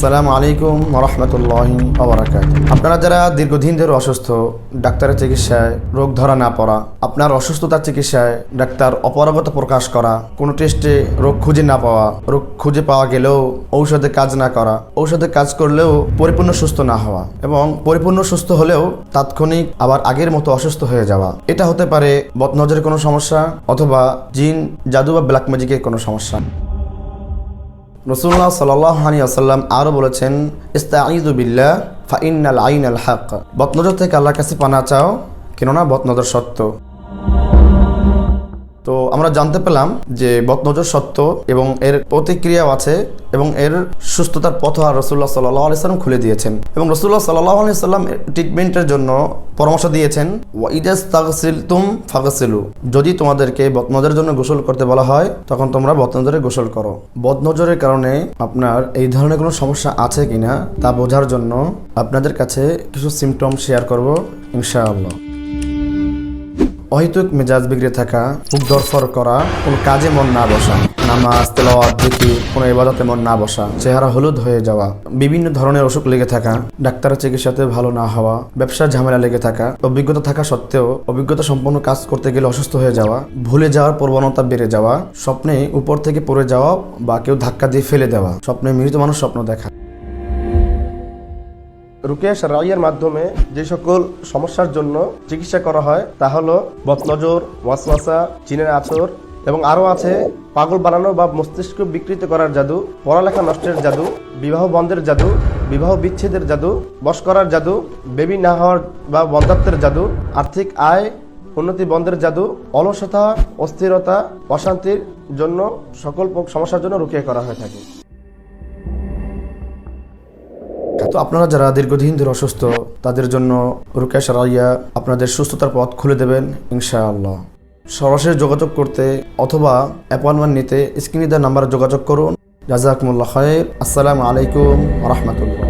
আসসালামু আলাইকুম রহমতুল্লাহি আবরাকাত আপনারা যারা দীর্ঘদিন ধরে অসুস্থ, ডাক্তারের চিকিৎসায় রোগ ধরা না পড়া, আপনার অসুস্থতার চিকিৎসায় ডাক্তার অপারগত প্রকাশ করা, কোনো টেস্টে রোগ খুঁজে না পাওয়া, রোগ খুঁজে পাওয়া গেলেও ঔষধে কাজ না করা, ঔষধে কাজ করলেও পরিপূর্ণ সুস্থ না হওয়া এবং পরিপূর্ণ সুস্থ হলেও তাৎক্ষণিক আবার আগের মতো অসুস্থ হয়ে যাওয়া, এটা হতে পারে বদনজরের কোনো সমস্যা অথবা জিন, জাদু বা ব্ল্যাক ম্যাজিকের কোনো সমস্যা। রসুল্লাহ সাল্লাহানি আসাল্লাম আরও বলেছেন ইস্তাঈদুবিল্লা ফাইনাল আইন আল হক বদনজর থেকে আল্লাহর কাছে পানা চাও, কেননা বদনজর সত্য। তো আমরা জানতে পেলাম যে বদনজর সত্য এবং এর প্রতিক্রিয়াও আছে এবং এর সুস্থতার পথ আর রসুল্লাহ সাল্লাহ আলিয়াল্লাম খুলে দিয়েছেন এবং রসুল্লাহ সাল্লাহ আলিয়াল্লাম ট্রিটমেন্টের জন্য পরামর্শ দিয়েছেন ওয়াইদাস তাগসিল তুম ফাগসিলু যদি তোমাদেরকে বদনজরের জন্য গোসল করতে বলা হয়, তখন তোমরা বদনজরে গোসল করো। বদনজরের কারণে আপনার এই ধরনের কোনো সমস্যা আছে কিনা তা বোঝার জন্য আপনাদের কাছে কিছু সিমটম শেয়ার করব, ইনশাআল্লাহ। অহেতুক মেজাজ বিগড়ে থাকা বুক দরফর করা, কোনো কাজে মন না বসা, নামাজ, তেলাওয়াত দিকি কোনো ইবাদতে মন না বসা, চেহারা হলুদ হয়ে যাওয়া, বিভিন্ন ধরনের অসুখ লেগে থাকা, ডাক্তারের চিকিৎসাতে ভালো না হওয়া, ব্যবসার ঝামেলা লেগে থাকা, অভিজ্ঞতা থাকা সত্ত্বেও অভিজ্ঞতা সম্পন্ন কাজ করতে গেলে অসুস্থ হয়ে যাওয়া, ভুলে যাওয়ার প্রবণতা বেড়ে যাওয়া, স্বপ্নে উপর থেকে পড়ে যাওয়া বা কেউ ধাক্কা দিয়ে ফেলে দেওয়া, স্বপ্নে মৃত মানুষ স্বপ্ন দেখা। রুকিয়া সারাইয়ের মাধ্যমে যে সকল সমস্যার জন্য চিকিৎসা করা হয়, তা হলো বদনজর, ওয়াসওয়াসা, চিনের আচর এবং আরও আছে পাগল বানানো বা মস্তিষ্ক বিকৃত করার জাদু, পড়ালেখা নষ্টের জাদু, বিবাহ বন্ধের জাদু, বিবাহ বিচ্ছেদের জাদু, বশ করার জাদু, বেবি না হওয়ার বা বন্ধাত্বের জাদু, আর্থিক আয়, উন্নতি বন্ধের জাদু, অলসতা, অস্থিরতা, অশান্তির জন্য সকল সমস্যার জন্য রুকিয়া করা হয়ে থাকে। তো আপনারা যারা দীর্ঘদিন ধরে অসুস্থ, তাদের জন্য রুকেশ রাইয়া আপনাদের সুস্থতার পথ খুলে দেবেন, ইনশাআল্লাহ। সরাসরি যোগাযোগ করতে অথবা অ্যাপয়েন্টমেন্ট নিতে স্ক্রিনে দেওয়া নাম্বারে যোগাযোগ করুন। জাজাকুমুল্লাহ খায়ের আসসালামু আলাইকুম রহমতুল্লাহ।